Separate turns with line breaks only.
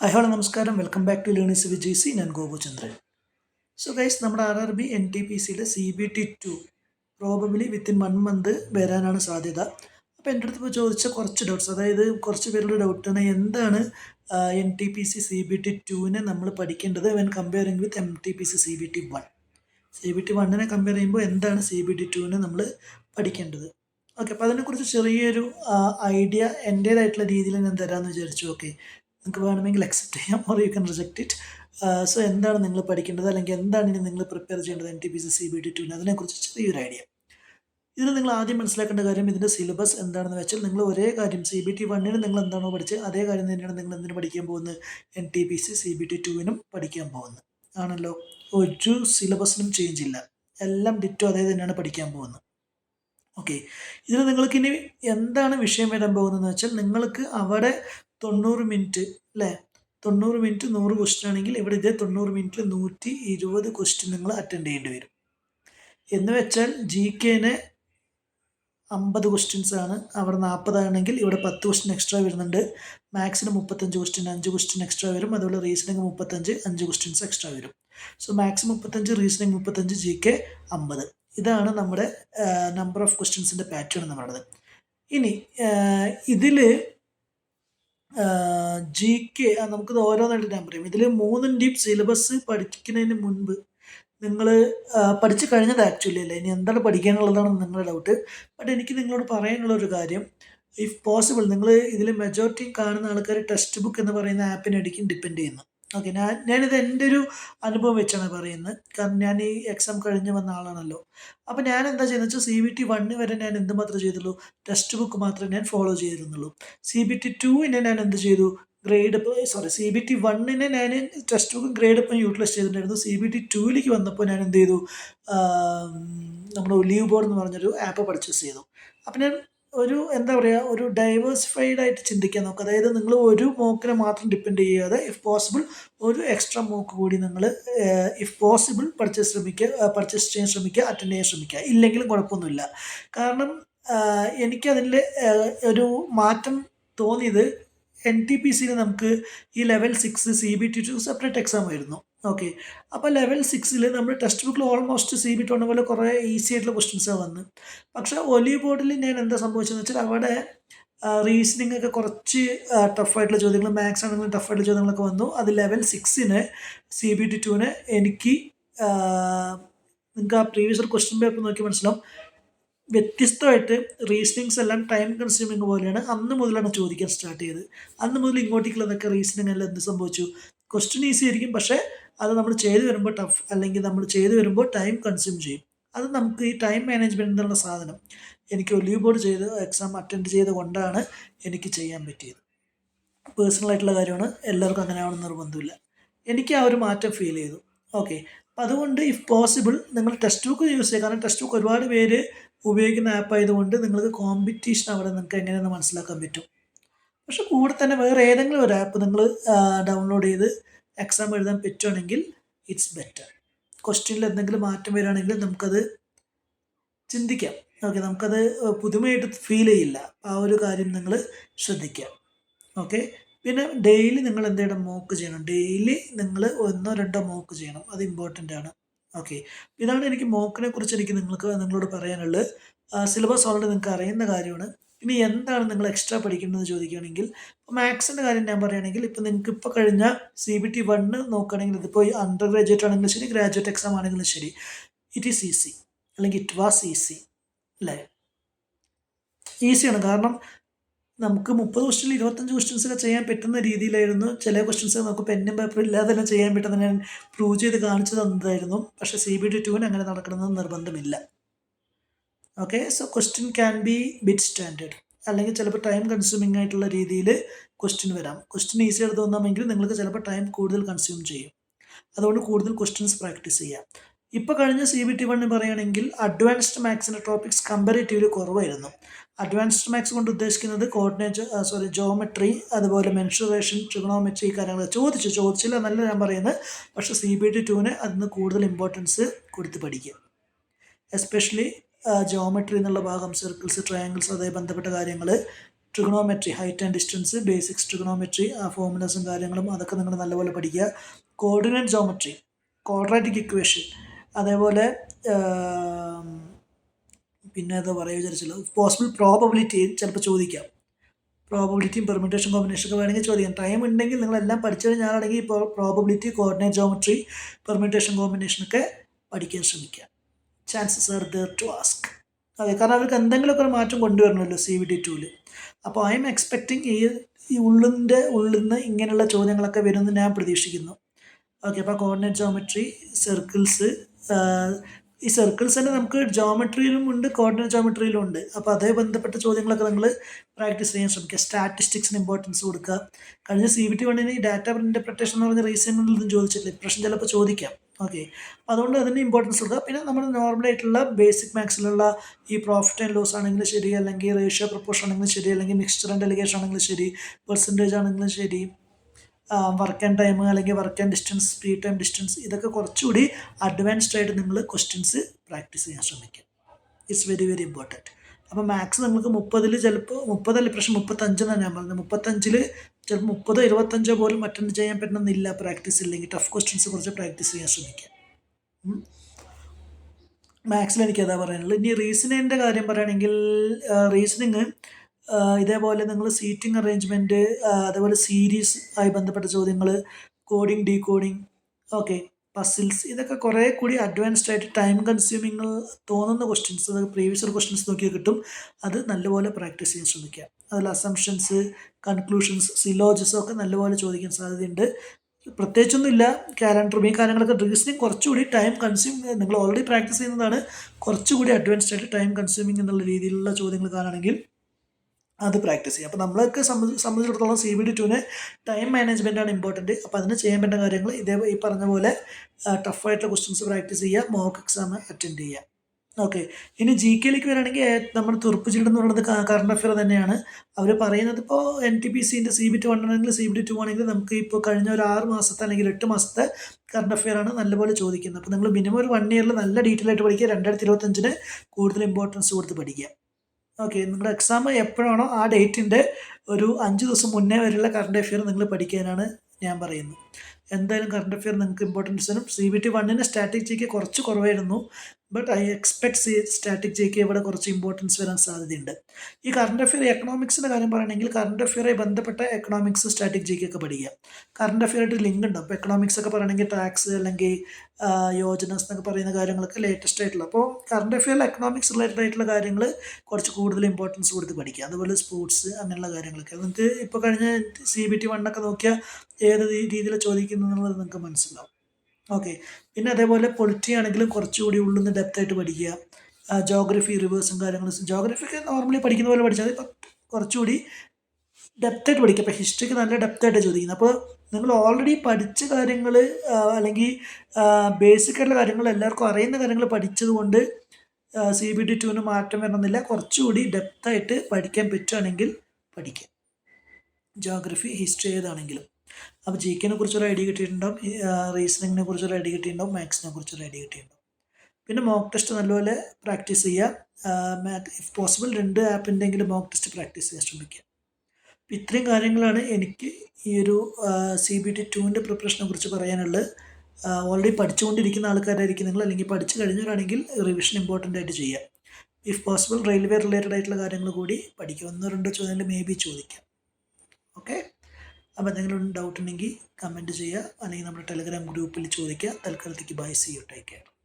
Hi hello നമസ്കാരം. Welcome back to learners Vijay C ഞാൻ Gopuchandran so guys നമ്മുടെ R R B N T P സിയുടെ C B T two probably within one month വരാനാണ് സാധ്യത. അപ്പോൾ എന്റെ അടുത്ത് ചോദിച്ച കുറച്ച് ഡൗട്ട്സ് അതായത് കുറച്ച് പേരുടെ ഡൗട്ടാണ് എന്താണ് N T P C C B T ടുവിനെ നമ്മൾ പഠിക്കേണ്ടത് when comparing with M T P C C B T one C B T വണ്ണിനെ compare ചെയ്യുമ്പോൾ എന്താണ് സി ബി ടി ടുവിനെ നമ്മൾ പഠിക്കേണ്ടത്? ഓക്കെ അപ്പോൾ അതിനെക്കുറിച്ച് ചെറിയൊരു ഐഡിയ എന്റേതായിട്ടുള്ള രീതിയിൽ ഞാൻ തരാമെന്ന് വിചാരിച്ചു. ഓക്കെ നിങ്ങൾക്ക് വേണമെങ്കിൽ അക്സെപ്റ്റ് ചെയ്യാം or you can reject it so എന്താണ് നിങ്ങൾ പഠിക്കേണ്ടത്? അല്ലെങ്കിൽ എന്താണ് ഇനി നിങ്ങൾ പ്രിപ്പയർ ചെയ്യേണ്ടത്? N T P C C B T ടുവിന് അതിനെക്കുറിച്ച് ചെറിയൊരു ഐഡിയ ഇതിൽ നിങ്ങൾ ആദ്യം മനസ്സിലാക്കേണ്ട കാര്യം ഇതിന്റെ സിലബസ് എന്താണെന്ന് വെച്ചാൽ നിങ്ങൾ ഒരേ കാര്യം സി ബി ടി വണ്ണിന് നിങ്ങൾ എന്താണോ പഠിച്ചത് അതേ കാര്യം തന്നെയാണ് നിങ്ങൾ എന്തിനു പഠിക്കാൻ പോകുന്നത്? N T P C C B T ടുവിനും പഠിക്കാൻ പോകുന്നത്. ആണല്ലോ? ഒരു സിലബസിനും ചേഞ്ച് ഇല്ല. എല്ലാം ഡിറ്റോ അതേ തന്നെയാണ് പഠിക്കാൻ പോകുന്നത്. ഓക്കെ ഇതിൽ നിങ്ങൾക്ക് ഇനി എന്താണ് വിഷയം വരാൻ പോകുന്നതെന്ന് വെച്ചാൽ നിങ്ങൾക്ക് അവിടെ തൊണ്ണൂറ് മിനിറ്റ് അല്ലേ തൊണ്ണൂറ് മിനിറ്റ് നൂറ് ക്വസ്റ്റ്യൻ ആണെങ്കിൽ ഇവിടെ ഇതേ തൊണ്ണൂറ് മിനിറ്റിൽ നൂറ്റി ഇരുപത് ക്വസ്റ്റ്യൻ നിങ്ങൾ അറ്റൻഡ് ചെയ്യേണ്ടി വരും. എന്ന് വെച്ചാൽ ജി കെനെ അമ്പത് ക്വസ്റ്റ്യൻസ് ആണ്. അവിടെ നാൽപ്പതാണെങ്കിൽ ഇവിടെ പത്ത് ക്വസ്റ്റ്യൻ എക്സ്ട്രാ വരുന്നുണ്ട്. മാത്സിന് മുപ്പത്തഞ്ച് ക്വസ്റ്റ്യൻ അഞ്ച് ക്വസ്റ്റ്യൻ എക്സ്ട്രാ വരും. അതുപോലെ റീസണിങ് മുപ്പത്തഞ്ച് അഞ്ച് ക്വസ്റ്റ്യൻസ് എക്സ്ട്രാ വരും. സോ മാത്സ് മുപ്പത്തഞ്ച് റീസണിങ് മുപ്പത്തഞ്ച് ജി കെ അമ്പത്. ഇതാണ് നമ്മുടെ നമ്പർ ഓഫ് ക്വസ്റ്റ്യൻസിന്റെ പാറ്റേൺ എന്ന് പറയുന്നത്. ഇനി ഇതിൽ ജി കെ നമുക്ക് ഓരോന്നായിട്ട് ഞാൻ പറയും. ഇതിൽ മൂന്നിന്റെയും സിലബസ് പഠിക്കുന്നതിന് മുൻപ് നിങ്ങൾ പഠിച്ചു കഴിഞ്ഞത് ആക്ച്വലി അല്ലേ. ഇനി എന്താണ് പഠിക്കാനുള്ളതാണ് നിങ്ങളുടെ ഡൗട്ട് ബട്ട് എനിക്ക് നിങ്ങളോട് പറയാനുള്ള ഒരു കാര്യം. ഇഫ് പോസിബിൾ നിങ്ങൾ ഇതിൽ മെജോറിറ്റി കാണുന്ന ആൾക്കാർ ടെക്സ്റ്റ് ബുക്ക് എന്ന് പറയുന്ന ആപ്പിനായിരിക്കും ഡിപ്പെൻഡ് ചെയ്യുന്നത്. ഓക്കെ ഞാൻ ഞാനിത് എന്റെ ഒരു അനുഭവം വെച്ചാണ് പറയുന്നത്. കാരണം ഞാൻ ഈ എക്സാം കഴിഞ്ഞ് വന്ന ആളാണല്ലോ. അപ്പോൾ ഞാൻ എന്താ ചെയ്യുന്നത് വെച്ചാൽ സി ബി ടി വണ്ണ് വരെ ഞാൻ എന്ത് മാത്രമേ ചെയ്തുള്ളൂ? ടെക്സ്റ്റ് ബുക്ക് മാത്രമേ ഞാൻ ഫോളോ ചെയ്തിരുന്നുള്ളൂ. സി ബി ടി ടുവിനെ ഞാൻ എന്ത് ചെയ്തു? Grade sorry C B T വണ്ണിനെ ഞാൻ ടെക്സ്റ്റ് ബുക്കും ഗ്രേഡ് ഇപ്പം യൂട്ടിലൈസ് ചെയ്തിട്ടുണ്ടായിരുന്നു. സി ബി ടി ടുവിലേക്ക് വന്നപ്പോൾ ഞാൻ എന്ത് ചെയ്തു? നമ്മുടെ ലീവ് ബോർഡ് എന്ന് പറഞ്ഞൊരു ആപ്പ് പർച്ചേസ് ചെയ്തു. അപ്പം ഞാൻ ഒരു എന്താ പറയുക ഒരു ഡൈവേഴ്സിഫൈഡ് ആയിട്ട് ചിന്തിക്കാൻ നോക്കുക അതായത് നിങ്ങൾ ഒരു മോക്കിനെ മാത്രം ഡിപ്പെൻഡ് ചെയ്യാതെ ഇഫ് പോസിബിൾ ഒരു എക്സ്ട്രാ മോക്ക് കൂടി നിങ്ങൾ ഇഫ് പോസിബിൾ പർച്ചേസ് ശ്രമിക്കുക പർച്ചേസ് ചെയ്യാൻ ശ്രമിക്കുക അറ്റൻഡ് ചെയ്യാൻ ശ്രമിക്കുക ഇല്ലെങ്കിലും കുഴപ്പമൊന്നുമില്ല. കാരണം എനിക്കതിൽ ഒരു മാറ്റം തോന്നിയത് എൻ ടി പി സിയിൽ നമുക്ക് ഈ level six C B T two separate exam ആയിരുന്നു. ഓക്കെ അപ്പോൾ ലെവൽ സിക്സിൽ നമ്മൾ ടെക്സ്റ്റ് ബുക്കിൽ ഓൾമോസ്റ്റ് സി ബി ടോണ പോലെ കുറേ ഈസി ആയിട്ടുള്ള ക്വസ്റ്റ്യൻസാണ് വന്ന്. പക്ഷേ ഒലി ബോർഡിൽ ഞാൻ എന്താ സംഭവിച്ചതെന്ന് വെച്ചാൽ അവിടെ റീസണിങ് ഒക്കെ കുറച്ച് ടഫായിട്ടുള്ള ചോദ്യങ്ങൾ മാത്സ് ആണെങ്കിലും ടഫായിട്ടുള്ള ചോദ്യങ്ങളൊക്കെ വന്നു. അത് ലെവൽ സിക്സിന് സി ബി ടി ടുവിന് എനിക്ക് നിങ്ങൾക്ക് ആ പ്രീവിയസ് ക്വസ്റ്റ്യൻ പേപ്പർ നോക്കി മനസ്സിലാവും. വ്യത്യസ്തമായിട്ട് റീസണിങ്സ് എല്ലാം ടൈം കൺസ്യൂമിങ് പോലെയാണ് അന്ന് മുതലാണ് ചോദിക്കാൻ സ്റ്റാർട്ട് ചെയ്തത്. അന്ന് മുതൽ ഇങ്ങോട്ടേക്കുള്ളതൊക്കെ റീസണിങ് എല്ലാം എന്ത് സംഭവിച്ചു? ക്വസ്റ്റ്യൻ ഈസി ആയിരിക്കും പക്ഷേ അത് നമ്മൾ ചെയ്തു വരുമ്പോൾ ടഫ് അല്ലെങ്കിൽ നമ്മൾ ചെയ്തു വരുമ്പോൾ ടൈം കൺസ്യൂം ചെയ്യും. അത് നമുക്ക് ഈ ടൈം മാനേജ്മെന്റ് എന്നുള്ള സാധനം എനിക്ക് ഒലിവ് ബോർഡ് ചെയ്ത് എക്സാം അറ്റൻഡ് ചെയ്ത് കൊണ്ടാണ് എനിക്ക് ചെയ്യാൻ പറ്റിയത്. പേഴ്സണൽ ആയിട്ടുള്ള കാര്യമാണ്. എല്ലാവർക്കും അങ്ങനെ ആവണം നിർബന്ധമില്ല എനിക്ക് ആ ഒരു മാറ്റം ഫീൽ ചെയ്തു. ഓക്കെ അപ്പം അതുകൊണ്ട് ഇഫ് പോസിബിൾ നിങ്ങൾ ടെക്സ്റ്റ് ബുക്ക് യൂസ് ചെയ്യുക. കാരണം ടെക്സ്റ്റ് ബുക്ക് ഒരുപാട് പേര് ഉപയോഗിക്കുന്ന ആപ്പ് ആയതുകൊണ്ട് നിങ്ങൾക്ക് കോമ്പറ്റീഷൻ അവിടെ നിങ്ങൾക്ക് എങ്ങനെയെന്ന് മനസ്സിലാക്കാൻ പറ്റും. പക്ഷെ കൂടെ തന്നെ വേറെ ഏതെങ്കിലും ഒരു ആപ്പ് നിങ്ങൾ ഡൗൺലോഡ് ചെയ്ത് എക്സാം എഴുതാൻ പറ്റുവാണെങ്കിൽ ഇറ്റ്സ് ബെറ്റർ ക്വസ്റ്റ്യനിൽ എന്തെങ്കിലും മാറ്റം വരികയാണെങ്കിൽ നമുക്കത് ചിന്തിക്കാം. ഓക്കെ നമുക്കത് പുതുമയായിട്ട് ഫീൽ ചെയ്യില്ല. ആ ഒരു കാര്യം നിങ്ങൾ ശ്രദ്ധിക്കാം. ഓക്കെ പിന്നെ ഡെയിലി നിങ്ങൾ എന്ത് ചെയ്യണം? മോക്ക് ചെയ്യണം. ഡെയിലി നിങ്ങൾ ഒന്നോ രണ്ടോ മോക്ക് ചെയ്യണം. അത് ഇമ്പോർട്ടന്റ് ആണ്. ഓക്കെ ഇതാണ് എനിക്ക് മോക്കിനെ കുറിച്ച് എനിക്ക് നിങ്ങൾക്ക് നിങ്ങളോട് പറയാനുള്ളത്. സിലബസ് ഓൾറെഡി നിങ്ങൾക്ക് അറിയുന്ന കാര്യമാണ്. ഇനി എന്താണ് നിങ്ങൾ എക്സ്ട്രാ പഠിക്കുന്നത് ചോദിക്കുകയാണെങ്കിൽ ഇപ്പോൾ മാത്സിന്റെ കാര്യം ഞാൻ പറയുകയാണെങ്കിൽ ഇപ്പോൾ നിങ്ങൾക്ക് ഇപ്പോൾ കഴിഞ്ഞ സി ബി ടി വണ്ണ് നോക്കുകയാണെങ്കിൽ ഇതിപ്പോൾ അണ്ടർ ഗ്രാജുവേറ്റ് ആണെങ്കിലും ശരി ഗ്രാജുവേറ്റ് എക്സാം ആണെങ്കിലും ശരി. ഇറ്റ് ഈസ് ഈസി അല്ലെങ്കിൽ ഇറ്റ് വാസ് ഈസി അല്ലേ? ഈസിയാണ് കാരണം നമുക്ക് മുപ്പത് ക്വസ്റ്റ്യനിൽ ഇരുപത്തഞ്ച് ക്വസ്റ്റ്യൻസ് ഒക്കെ ചെയ്യാൻ പറ്റുന്ന രീതിയിലായിരുന്നു ചില ക്വസ്റ്റ്യൻസ് നമുക്ക് പെന്നും പേപ്പർ ഇല്ലാതെ തന്നെ ചെയ്യാൻ പറ്റുന്ന ഞാൻ പ്രൂവ് ചെയ്ത് കാണിച്ചു തന്നതായിരുന്നു. പക്ഷേ സി ബി ടി ടുവിന് അങ്ങനെ നടക്കണമെന്ന് നിർബന്ധമില്ല. Okay so question can be bit standard അല്ലെങ്കിൽ ചിലപ്പോൾ ടൈം കൺസ്യൂമിംഗ് ആയിട്ടുള്ള രീതിയിൽ ക്വസ്റ്റ്യൻ വരാം. ക്വസ്റ്റ്യൻ ഈസി ആയിട്ട് തോന്നാമെങ്കിൽ നിങ്ങൾക്ക് ചിലപ്പോൾ ടൈം കൂടുതൽ കൺസ്യൂം ചെയ്യും. അതുകൊണ്ട് കൂടുതൽ ക്വസ്റ്റ്യൻസ് പ്രാക്ടീസ് ചെയ്യാം. ഇപ്പോൾ കഴിഞ്ഞ സി ബി ടി വണ്ണിന് പറയുകയാണെങ്കിൽ അഡ്വാൻസ്ഡ് മാത്സിന്റെ ടോപ്പിക്സ് കമ്പാരിറ്റീവ്ലി കുറവായിരുന്നു. അഡ്വാൻസ്ഡ് മാത്സ് കൊണ്ട് ഉദ്ദേശിക്കുന്നത് കോർഡിനേറ്റ് സോറി ജോമെട്രി അതുപോലെ മെൻഷുറേഷൻ ട്രിഗണോമെട്രി ഈ കാര്യങ്ങൾ ചോദിച്ചു. ചോദിച്ചില്ല എന്നല്ല ഞാൻ പറയുന്നത്. പക്ഷേ സി ബി ടി ടുവിന് അതിന് കൂടുതൽ ഇമ്പോർട്ടൻസ് കൊടുത്ത് പഠിക്കുക. എസ്പെഷ്യലി ജോമെട്രി എന്നുള്ള ഭാഗം സർക്കിൾസ് ട്രയാങ്കിൾസ് അതേ ബന്ധപ്പെട്ട കാര്യങ്ങൾ trigonometry height and distance basics trigonometry ഫോമുലസും കാര്യങ്ങളും അതൊക്കെ നിങ്ങൾ നല്ലപോലെ പഠിക്കുക. കോർഡിനേറ്റ് ജോമെട്രി ക്വാഡ്രാറ്റിക് ഇക്വേഷൻ അതേപോലെ പിന്നെ എന്താ പറയുക വിചാരിച്ചല്ലോ. പോസിബിൾ പ്രോബബിലിറ്റി ചിലപ്പോൾ ചോദിക്കാം. പ്രോബബിലിറ്റിയും പെർമിറ്റേഷൻ കോമ്പിനേഷൻ ഒക്കെ വേണമെങ്കിൽ ചോദിക്കാം. ടൈം ഉണ്ടെങ്കിൽ നിങ്ങളെല്ലാം പഠിച്ചു കഴിഞ്ഞാലാണെങ്കിൽ ഇപ്പോൾ പ്രോബബിലിറ്റി കോർഡിനേറ്റ് ജോമെട്രി പെർമിറ്റേഷൻ കോമ്പിനേഷനൊക്കെ പഠിക്കാൻ ശ്രമിക്കുക chances are there to ask അതെ കാരണം അവർക്ക് എന്തെങ്കിലുമൊക്കെ ഒരു മാറ്റം കൊണ്ടുവരണമല്ലോ സി വി ടി ടൂൽ അപ്പോൾ ഐ എം എക്സ്പെക്ടിങ് ഈ ഈ ഉള്ളിന്റെ ഉള്ളിൽ നിന്ന് ഇങ്ങനെയുള്ള ചോദ്യങ്ങളൊക്കെ വരുമെന്ന് ഞാൻ പ്രതീക്ഷിക്കുന്നു. ഓക്കെ അപ്പോൾ കോർഡിനേറ്റ് ജോമെട്രി സർക്കിൾസ് ഈ സർക്കിൾസ് തന്നെ നമുക്ക് ജോമെട്രിയിലും ഉണ്ട് കോർഡിനേറ്റ് ജോമെട്രിയിലും ഉണ്ട്. അപ്പോൾ അതേ ബന്ധപ്പെട്ട ചോദ്യങ്ങളൊക്കെ നിങ്ങൾ പ്രാക്ടീസ് ചെയ്യാൻ ശ്രമിക്കുക. സ്റ്റാറ്റിസ്റ്റിക്സിന് ഇമ്പോർട്ടൻസ് കൊടുക്കുക. കഴിഞ്ഞ സി വി ടി വണ്ണിന് ഡാറ്റ ഇന്റർപ്രിട്ടേഷൻ എന്ന് പറഞ്ഞ റീസണിലൊന്നും ചോദിച്ചിട്ടില്ല? ഇപ്രശ്നം ചിലപ്പോൾ ചോദിക്കാം. ഓക്കെ അതുകൊണ്ട് അതിന്റെ ഇമ്പോർട്ടൻസ് കൊടുക്കുക പിന്നെ നമ്മൾ നോർമലായിട്ടുള്ള ബേസിക് മാത്സിലുള്ള ഈ പ്രോഫിറ്റ് ആൻഡ് ലോസ് ആണെങ്കിലും ശരി അല്ലെങ്കിൽ റേഷ്യോ പ്രപ്പോർഷൻ ആണെങ്കിലും ശരി അല്ലെങ്കിൽ മിക്സ്ചർ ആൻഡ് ഡെലിഗേഷൻ ആണെങ്കിലും ശരി പെർസെന്റേജ് ആണെങ്കിലും ശരി വർക്ക് ആൻഡ് ടൈം അല്ലെങ്കിൽ work and distance speed time distance ഇതൊക്കെ കുറച്ചുകൂടി അഡ്വാൻസ്ഡ് ആയിട്ട് നിങ്ങൾ ക്വസ്റ്റ്യൻസ് പ്രാക്ടീസ് ചെയ്യാൻ ശ്രമിക്കുക ഇറ്റ്സ് വെരി വെരി ഇമ്പോർട്ടന്റ് അപ്പോൾ മാത്സ് നിങ്ങൾക്ക് മുപ്പതിൽ ചിലപ്പോൾ മുപ്പതല്ല പ്രശ്നം? മുപ്പത്തഞ്ചെന്നാണ് ഞാൻ പറഞ്ഞത്. മുപ്പത്തഞ്ചിൽ ചിലപ്പോൾ മുപ്പതോ ഇരുപത്തഞ്ചോ പോലും അറ്റൻഡ് ചെയ്യാൻ പറ്റണമെന്നില്ല പ്രാക്ടീസ് ഇല്ലെങ്കിൽ. ടഫ് ക്വസ്റ്റ്യൻസ് കുറച്ച് പ്രാക്ടീസ് ചെയ്യാൻ ശ്രമിക്കുക മാത്സിൽ എനിക്ക് അതാ പറയാനുള്ളത്. ഇനി റീസണിങ്ങിന്റെ കാര്യം പറയുകയാണെങ്കിൽ റീസണിങ് ഇതേപോലെ നിങ്ങൾ സീറ്റിംഗ് അറേഞ്ച്മെന്റ് അതേപോലെ സീരീസ് ആയി ബന്ധപ്പെട്ട ചോദ്യങ്ങൾ കോഡിങ് ഡീകോഡിങ് ഓക്കെ പസിൽസ് ഇതൊക്കെ കുറേ കൂടി അഡ്വാൻസ്ഡ് ആയിട്ട് ടൈം കൺസ്യൂമിങ് തോന്നുന്ന ക്വസ്റ്റ്യൻസ് പ്രീവിയസ് ക്വസ്റ്റ്യൻസ് നോക്കിയാൽ കിട്ടും. അത് നല്ലപോലെ പ്രാക്ടീസ് ചെയ്യാൻ ശ്രമിക്കുക അതിൽ അസംഷൻസ് കൺക്ലൂഷൻസ് സിലോജസും ഒക്കെ നല്ലപോലെ ചോദിക്കാൻ സാധ്യതയുണ്ട്. പ്രത്യേകിച്ചൊന്നുമില്ല കാലണ്ടറും ഈ കാര്യങ്ങളൊക്കെ റീസണിങ് കുറച്ചുകൂടി ടൈം കൺസ്യൂമിങ് നിങ്ങൾ ഓൾറെഡി പ്രാക്ടീസ് ചെയ്യുന്നതാണ്. കുറച്ചുകൂടി അഡ്വാൻസ്ഡ് ആയിട്ട് ടൈം കൺസ്യൂമിങ് എന്നുള്ള രീതിയിലുള്ള ചോദ്യങ്ങൾ കാണുകയാണെങ്കിൽ അത് പ്രാക്ടീസ് ചെയ്യാം. അപ്പോൾ നമ്മളൊക്കെ സംബന്ധിച്ച് സംബന്ധിച്ചിടത്തോളം സി ബി ഡി ടുവിന് ടൈം മാനേജ്മെന്റ് ആണ് ഇമ്പോർട്ടന്റ് അപ്പോൾ അതിന് ചെയ്യാൻ പറ്റുന്ന കാര്യങ്ങൾ ഇതേ ഈ പറഞ്ഞ പോലെ ടഫായിട്ടുള്ള ക്വസ്റ്റ്യൻസ് പ്രാക്ടീസ് ചെയ്യുക മോക്ക് എക്സാം അറ്റൻഡ് ചെയ്യുക. ഓക്കെ ഇനി ജി കെയിലേക്ക് വരികയാണെങ്കിൽ നമ്മൾ തുറപ്പ് ജില്ല എന്ന് പറയുന്നത് കറണ്ട് അഫെയർ തന്നെയാണ്. അവർ പറയുന്നത് ഇപ്പോൾ എൻ ടി പി സിന്റെ സി ബി ടു വൺ ആണെങ്കിൽ സി ബി ടി ടു ആണെങ്കിൽ നമുക്ക് ഇപ്പോൾ കഴിഞ്ഞ ഒരു ആറ് മാസത്തെ അല്ലെങ്കിൽ എട്ട് മാസത്തെ കറണ്ട് അഫെയർ ആണ് നല്ലപോലെ ചോദിക്കുന്നത്. അപ്പോൾ നിങ്ങൾ മിനിമം ഒരു വൺ ഇയറിൽ നല്ല ഡീറ്റെയിൽ ആയിട്ട് പഠിക്കുക. രണ്ടായിരത്തി ഇരുപത്തഞ്ചിന് കൂടുതൽ ഇമ്പോർട്ടൻസ് കൊടുത്ത് പഠിക്കുക. ഓക്കെ നിങ്ങളുടെ എക്സാം എപ്പോഴാണോ ആ ഡേറ്റിന്റെ ഒരു അഞ്ച് ദിവസം മുന്നേ വരെയുള്ള കറണ്ട് അഫെയർ നിങ്ങൾ പഠിക്കാനാണ് ഞാൻ പറയുന്നത്. എന്തായാലും കറണ്ട് അഫെയർ നിങ്ങൾക്ക് ഇമ്പോർട്ടൻസ് തരും. സി ബി ടി വണ്ണിന് സ്ട്രാറ്റജിക്ക് ജിക്ക് കുറച്ച് കുറവായിരുന്നു. But I expect C static K ഇവിടെ കുറച്ച് ഇമ്പോർട്ടൻസ് വരാൻ സാധ്യതയുണ്ട്. ഈ കറണ്ട് അഫെയർ എക്കണോമിക്സിന്റെ കാര്യം പറയുകയാണെങ്കിൽ കറണ്ട് അഫെയറുമായി ബന്ധപ്പെട്ട എക്കണോമിക്സ് സ്റ്റാറ്റിക് കെ ഒക്കെ പഠിക്കുക. കറണ്ട് അഫെയറായിട്ട് ലിങ്ക് ഉണ്ട്. അപ്പോൾ എക്കണോമിക്സ് ഒക്കെ പറയണമെങ്കിൽ ടാക്സ് അല്ലെങ്കിൽ യോജനസ് എന്നൊക്കെ പറയുന്ന കാര്യങ്ങളൊക്കെ ലേറ്റസ്റ്റ് ആയിട്ടുള്ള. അപ്പോൾ കറണ്ട് അഫെയറിൽ എക്കണോമിക്സ് റിലേറ്റഡ് ആയിട്ടുള്ള കാര്യങ്ങൾ കുറച്ച് കൂടുതൽ ഇമ്പോർട്ടൻസ് കൊടുത്ത് പഠിക്കുക. അതുപോലെ സ്പോർട്സ് അങ്ങനെയുള്ള കാര്യങ്ങളൊക്കെ. നിങ്ങൾക്ക് ഇപ്പോൾ കഴിഞ്ഞ സി ബി ടി വണ്ണൊക്കെ നോക്കിയാൽ ഏത് രീതിയിൽ ചോദിക്കുന്നു എന്നുള്ളത് നിങ്ങൾക്ക് മനസ്സിലാവും. ഓക്കെ പിന്നെ അതേപോലെ പൊളിറ്റി ആണെങ്കിലും കുറച്ചുകൂടി ഉള്ളിൽ നിന്ന് ഡെപ്തായിട്ട് പഠിക്കുക. ജോഗ്രഫി റിവേഴ്സും കാര്യങ്ങളും. ജോഗ്രഫിക്ക് നോർമലി പഠിക്കുന്ന പോലെ പഠിച്ചാൽ മതി. കുറച്ചുകൂടി ഡെപ്തായിട്ട് പഠിക്കുക. അപ്പോൾ ഹിസ്റ്ററിക്ക് നല്ല ഡെപ്തായിട്ട് ചോദിക്കുന്നത് അപ്പോൾ നിങ്ങൾ ഓൾറെഡി പഠിച്ച കാര്യങ്ങൾ അല്ലെങ്കിൽ ബേസിക് ആയിട്ടുള്ള കാര്യങ്ങൾ എല്ലാവർക്കും അറിയുന്ന കാര്യങ്ങൾ പഠിച്ചതുകൊണ്ട് സി ബി ഡി ടുവിന് മാറ്റം വരണമെന്നില്ല. കുറച്ചുകൂടി ഡെപ്തായിട്ട് പഠിക്കാൻ പറ്റുകയാണെങ്കിൽ പഠിക്കാം ജോഗ്രഫി ഹിസ്റ്ററി ഏതാണെങ്കിലും. അപ്പോൾ ജി കെനെ കുറിച്ചൊരു ഐഡിയ കിട്ടിയിട്ടുണ്ടാവും. റീസണിങ്ങിനെ കുറിച്ചൊരു ഐഡിയ കിട്ടിയിട്ടുണ്ടാവും. മാത്സിനെ കുറിച്ചൊരു ഐഡിയ കിട്ടിയിട്ടുണ്ടാവും. പിന്നെ മോക്ക് ടെസ്റ്റ് നല്ലപോലെ പ്രാക്ടീസ് ചെയ്യുക ഇഫ് പോസിബിൾ രണ്ട് ആപ്പിന്റെങ്കിലും മോക്ക് ടെസ്റ്റ് പ്രാക്ടീസ് ചെയ്യാൻ ശ്രമിക്കുക. അപ്പം ഇത്രയും കാര്യങ്ങളാണ് എനിക്ക് ഈ ഒരു സി ബി ടി ടുവിന്റെ പ്രിപ്പറേഷനെ കുറിച്ച് പറയാനുള്ളത്. ഓൾറെഡി പഠിച്ചുകൊണ്ടിരിക്കുന്ന ആൾക്കാരായിരിക്കും നിങ്ങൾ. അല്ലെങ്കിൽ പഠിച്ചു കഴിഞ്ഞവരാണെങ്കിൽ റിവിഷൻ ഇമ്പോർട്ടന്റ് ആയിട്ട് ചെയ്യുക ഇഫ് പോസിബിൾ റെയിൽവേ റിലേറ്റഡ് ആയിട്ടുള്ള കാര്യങ്ങൾ കൂടി പഠിക്കുക. ഒന്നോ രണ്ടോ ചോദ്യങ്ങൾ മേ ബി ചോദിക്കാം. ഓക്കെ അപ്പോൾ എന്തെങ്കിലും ഡൗട്ട് ഉണ്ടെങ്കിൽ കമന്റ് ചെയ്യുക. അല്ലെങ്കിൽ നമ്മുടെ ടെലഗ്രാം ഗ്രൂപ്പിൽ ചോദിക്കുക. തൽക്കാലത്തേക്ക് bye see you take care